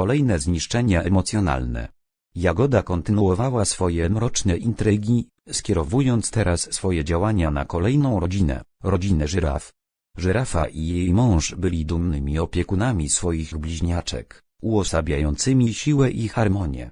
kolejne zniszczenia emocjonalne. Jagoda kontynuowała swoje mroczne intrygi, skierowując teraz swoje działania na kolejną rodzinę, rodzinę żyraf. Żyrafa i jej mąż byli dumnymi opiekunami swoich bliźniaczek, uosabiającymi siłę i harmonię.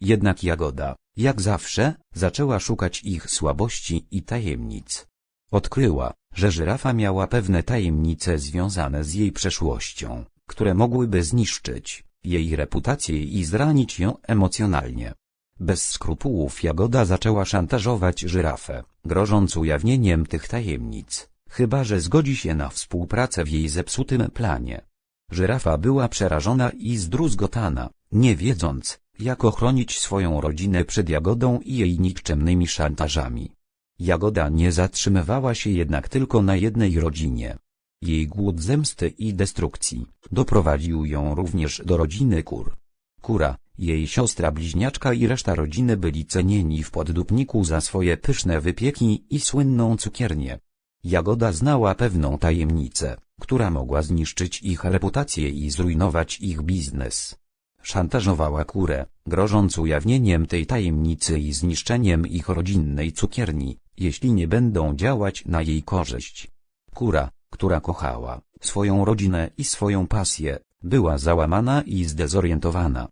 Jednak Jagoda, jak zawsze, zaczęła szukać ich słabości i tajemnic. Odkryła, że żyrafa miała pewne tajemnice związane z jej przeszłością, które mogłyby zniszczyć jej reputację i zranić ją emocjonalnie. Bez skrupułów Jagoda zaczęła szantażować żyrafę, grożąc ujawnieniem tych tajemnic, chyba że zgodzi się na współpracę w jej zepsutym planie. Żyrafa była przerażona i zdruzgotana, nie wiedząc, jak ochronić swoją rodzinę przed Jagodą i jej nikczemnymi szantażami. Jagoda nie zatrzymywała się jednak tylko na jednej rodzinie. Jej głód zemsty i destrukcji doprowadził ją również do rodziny kur. Kura, jej siostra bliźniaczka i reszta rodziny byli cenieni w Poddupniku za swoje pyszne wypieki i słynną cukiernię. Jagoda znała pewną tajemnicę, która mogła zniszczyć ich reputację i zrujnować ich biznes. Szantażowała kurę, grożąc ujawnieniem tej tajemnicy i zniszczeniem ich rodzinnej cukierni, jeśli nie będą działać na jej korzyść. Kura, która kochała swoją rodzinę i swoją pasję, była załamana i zdezorientowana.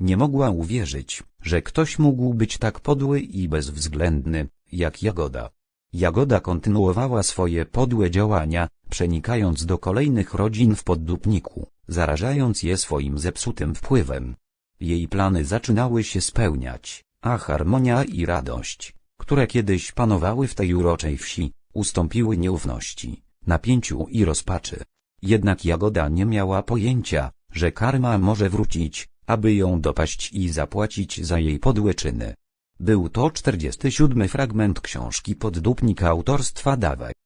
Nie mogła uwierzyć, że ktoś mógł być tak podły i bezwzględny, jak Jagoda. Jagoda kontynuowała swoje podłe działania, przenikając do kolejnych rodzin w poddupniku, zarażając je swoim zepsutym wpływem. Jej plany zaczynały się spełniać, a harmonia i radość, które kiedyś panowały w tej uroczej wsi, ustąpiły nieufności, napięciu i rozpaczy. Jednak Jagoda nie miała pojęcia, że karma może wrócić, aby ją dopaść i zapłacić za jej podłe czyny. Był to 47 fragment książki Poddupnik autorstwa Dawaj.